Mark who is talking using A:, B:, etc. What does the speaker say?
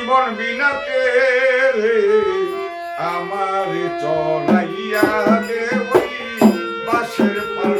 A: জীবন বিনাতে রে আমার চড়াইয়া দে ওই বাসের পাল